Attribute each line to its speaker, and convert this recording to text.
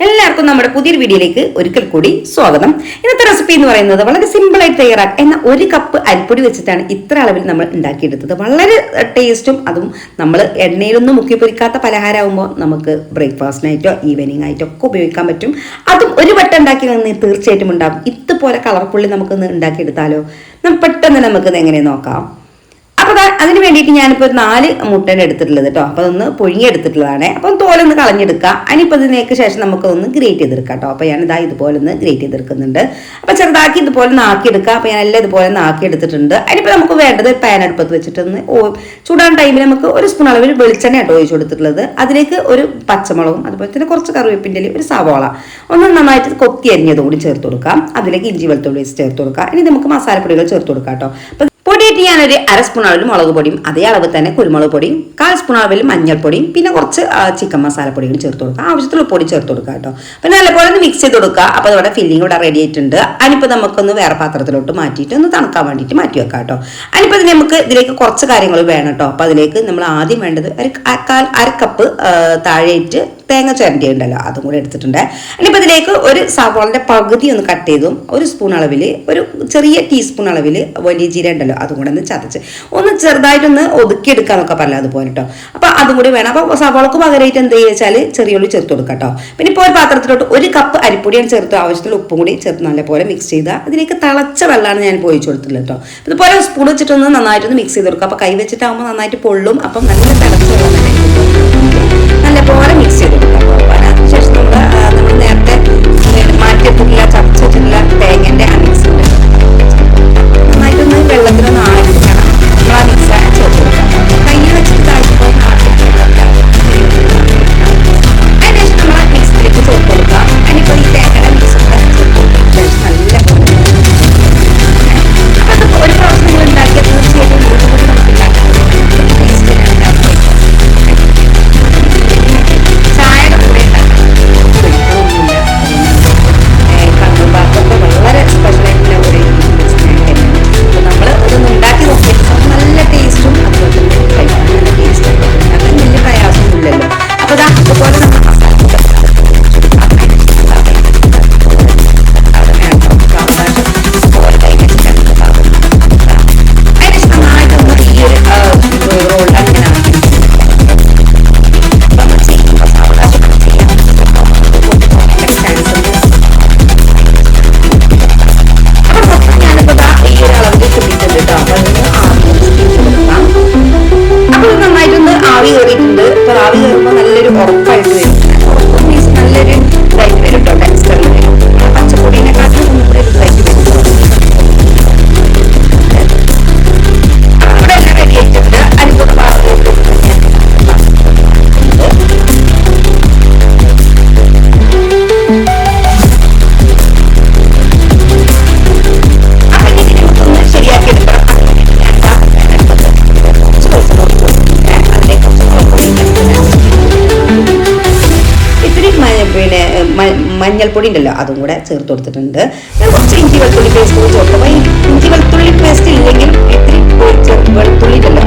Speaker 1: എല്ലാവർക്കും നമ്മുടെ പുതിയൊരു വീഡിയോയിലേക്ക് ഒരിക്കൽ കൂടി സ്വാഗതം. ഇന്നത്തെ റെസിപ്പി എന്ന് പറയുന്നത് വളരെ തയ്യാറാക്കുക എന്ന ഒരു കപ്പ് അരിപ്പൊടി വെച്ചിട്ടാണ് ഇത്ര അളവിൽ നമ്മൾ ഉണ്ടാക്കിയെടുത്തത്. വളരെ ടേസ്റ്റും അതും നമ്മൾ എണ്ണയിലൊന്നും മുക്കി പൊരിക്കാത്ത പലഹാരമാകുമ്പോൾ നമുക്ക് ബ്രേക്ക്ഫാസ്റ്റിനായിട്ടോ ഈവനിങ് ആയിട്ടോ ഒക്കെ ഉപയോഗിക്കാൻ പറ്റും. അതും ഒരു വട്ടം ഉണ്ടാക്കി വന്ന് തീർച്ചയായിട്ടും ഉണ്ടാകും. ഇതുപോലെ കളർഫുള്ളി നമുക്കൊന്ന് ഉണ്ടാക്കിയെടുത്താലോ? പെട്ടെന്ന് നമുക്കിത് എങ്ങനെ നോക്കാം? അപ്പോൾ ദാ അതിന് വേണ്ടിയിട്ട് ഞാനിപ്പോൾ നാല് മുട്ടയാണ് എടുത്തിട്ടുള്ളത് കേട്ടോ അപ്പോൾ അതൊന്ന് പുഴുങ്ങിയെടുത്തിട്ടുള്ളതാണ്. അപ്പൊ അപ്പം തോലൊന്ന് കളഞ്ഞെടുക്കുക അതിനിപ്പോൾ ഇതിനേക്ക് ശേഷം നമുക്കൊന്ന് ഗ്രേറ്റ് ചെയ്തെടുക്കാം കേട്ടോ അപ്പോൾ ഞാനിതാ ഇതുപോലെ ഒന്ന് ഗ്രേറ്റ് ചെയ്തെടുക്കുന്നുണ്ട്. അപ്പോൾ ചെറുതാക്കി ഇതുപോലെ ഒന്ന് ആക്കിയെടുക്കുക അപ്പോൾ ഞാൻ എല്ലാം ഇതുപോലെ ഒന്ന് ആക്കിയെടുത്തിട്ടുണ്ട്. അതിനിപ്പോ നമുക്ക് വേണ്ടത് പാൻ അടുപ്പത്ത് വെച്ചിട്ടൊന്ന് ചൂടാൻ ടൈമിൽ നമുക്ക് ഒരു സ്പൂൺ അളവിൽ വെളിച്ചെണ്ണ കേട്ടോ ഒഴിച്ചു കൊടുത്തിട്ടുള്ളത്. അതിലേക്ക് ഒരു പച്ചമുളകും അതുപോലെ തന്നെ കുറച്ച് കറിവേപ്പിന്റെ ഒരു സവാള ഒന്ന് നന്നായിട്ട് കൊത്തി അരിഞ്ഞത് കൂടി ചേർത്ത് കൊടുക്കാം. അതിലേക്ക് ഇഞ്ചി വെളുത്തുള്ളി ചേർത്ത് കൊടുക്കാം. ഇനി നമുക്ക് മസാലപ്പൊടികൾ ചേർത്ത് കൊടുക്കാം കേട്ടോ പൊടിയിട്ട് ഞാനൊരു അര സ്പൂൺ അളവിൽ മുളക് പൊടിയും അതേ അളവ് തന്നെ കുരുമുളക് പൊടിയും കാൽ സ്പൂൺ മഞ്ഞൾപ്പൊടിയും പിന്നെ കുറച്ച് ചിക്കൻ മസാലപ്പൊടിയും ചേർത്ത് കൊടുക്കുക. ആവശ്യത്തിലുള്ള പൊടി ചേർത്ത് കൊടുക്കുക കേട്ടോ. പിന്നെ നല്ലപോലെ ഒന്ന് മിക്സ് ചെയ്ത് കൊടുക്കുക. അപ്പോൾ അതോടെ ഫില്ലിംഗ് ഇവിടെ റെഡി ആയിട്ടുണ്ട്. അതിനിപ്പോൾ നമുക്കൊന്ന് വേറെ പാത്രത്തിലോട്ട് മാറ്റിയിട്ട് ഒന്ന് തണുക്കാൻ വേണ്ടിയിട്ട് മാറ്റി വെക്കാം കേട്ടോ. അതിനിപ്പോൾ ഇതിന് നമുക്ക് ഇതിലേക്ക് കുറച്ച് കാര്യങ്ങൾ വേണം കേട്ടോ. അപ്പോൾ അതിലേക്ക് നമ്മൾ ആദ്യം വേണ്ടത് ഒരു അര കപ്പ് താഴെയിട്ട് തേങ്ങ ചിരണ്ടി ഉണ്ടല്ലോ അതും കൂടെ എടുത്തിട്ടുണ്ട്. ഇനിയിപ്പോൾ ഇതിലേക്ക് ഒരു സവാളിന്റെ പകുതി ഒന്ന് കട്ട് ചെയ്തും ഒരു സ്പൂൺ അളവിൽ ഒരു ചെറിയ ടീസ്പൂൺ അളവിൽ വലിയ ജീര ഉണ്ടല്ലോ അതും കൂടെ ഒന്ന് ചതച്ച്. ഒന്ന് ചെറുതായിട്ടൊന്ന് ഒതുക്കിയെടുക്കാന്നൊക്കെ പറയാം അതുപോലെ കേട്ടോ അപ്പോൾ അതും കൂടി വേണം. അപ്പോൾ സവാളക്ക് പകരമായിട്ട് എന്ത് ചെയ്യുക വെച്ചാൽ ചെറിയ ഉള്ളി ചേർത്ത് കൊടുക്കാം കേട്ടോ പിന്നെ ഇപ്പോൾ ഒരു പാത്രത്തിലോട്ട് ഒരു കപ്പ് അരിപ്പൊടിയാണ് ചേർത്ത് ആവശ്യത്തിൽ ഉപ്പും കൂടി ചേർത്ത് നല്ലപോലെ മിക്സ് ചെയ്താൽ അതിലേക്ക് തിളച്ച വെള്ളമാണ് ഞാൻ പോയി കൊടുത്തിട്ടുള്ളത് കേട്ടോ ഇതുപോലെ സ്പൂൺ വെച്ചിട്ടൊന്ന് നന്നായിട്ടൊന്ന് മിക്സ് ചെയ്ത് കൊടുക്കുക അപ്പോൾ കൈ വെച്ചിട്ടാകുമ്പോൾ നന്നായിട്ട് പൊള്ളും. അപ്പം നല്ല തിളച്ച വെള്ളം തന്നെ. മഞ്ഞൾപ്പൊടി ഉണ്ടല്ലോ അതും കൂടെ ചേർത്ത് കൊടുത്തിട്ടുണ്ട്. ഞാൻ കുറച്ച് ഇഞ്ചി വെളുത്തുള്ളി പേസ്റ്റ് കൂടി ഇഞ്ചി വെളുത്തുള്ളി പേസ്റ്റ് ഇല്ലെങ്കിൽ ഇത്തിരി വെളുത്തുള്ളി ഉണ്ടല്ലോ